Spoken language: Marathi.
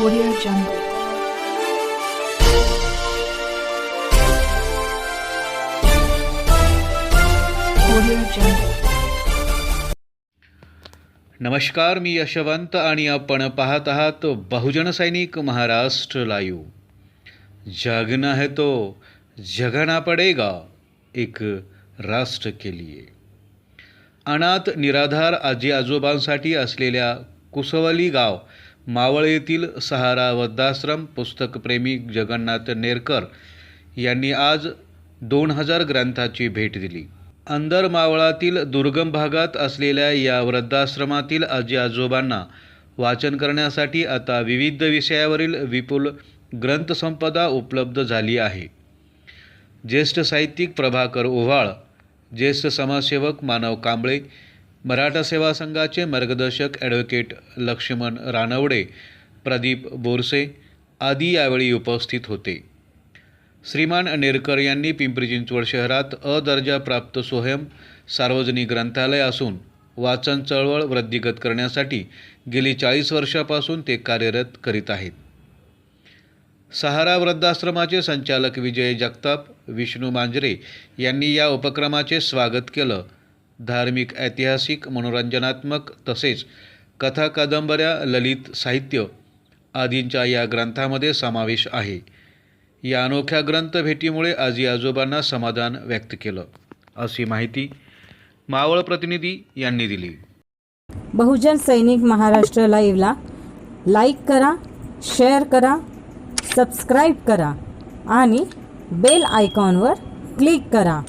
Audio Jungle. नमस्कार मी यशवंत आणि आपण पाहत आहात बहुजन सैनिक महाराष्ट्र लाईव्ह जागना है तो जगना पडेगा एक राष्ट्र के लिए. अनाथ निराधार आजी आजोबांसाठी असलेल्या कुसवली गाव मावळ येथील सहारा वृद्धाश्रम पुस्तकप्रेमी जगन्नाथ नेरकर यांनी आज दोन हजार ग्रंथाची भेट दिली. अंदर मावळातील दुर्गम भागात असलेल्या या वृद्धाश्रमातील आजी आजोबांना वाचन करण्यासाठी आता विविध विषयावरील विपुल ग्रंथसंपदा उपलब्ध झाली आहे. ज्येष्ठ साहित्यिक प्रभाकर ओव्हाळ ज्येष्ठ समाजसेवक मानव कांबळे मराठा सेवा संघाचे मार्गदर्शक ॲडव्होकेट लक्ष्मण रानवडे प्रदीप बोरसे आदी यावेळी उपस्थित होते. श्रीमान नेरकर यांनी पिंपरी चिंचवड शहरात अ दर्जा प्राप्त सोहम सार्वजनिक ग्रंथालय असून वाचन चळवळ वृद्धिगत करण्यासाठी गेली चाळीस वर्षापासून ते कार्यरत करीत आहेत. सहारा वृद्धाश्रमाचे संचालक विजय जगताप विष्णू मांजरे यांनी या उपक्रमाचे स्वागत केलं धार्मिक ऐतिहासिक मनोरंजनात्मक तसेच कथा कादंबऱ्या ललित साहित्य आदींच्या या ग्रंथामध्ये समावेश आहे. या अनोख्या ग्रंथ भेटीमुळे आजी आजोबांना समाधान व्यक्त केलं. अशी माहिती मावळ प्रतिनिधी यांनी दिली. बहुजन सैनिक महाराष्ट्र लाईव्हला लाईक करा शेअर करा सबस्क्राईब करा आणि बेल आयकॉनवर क्लिक करा.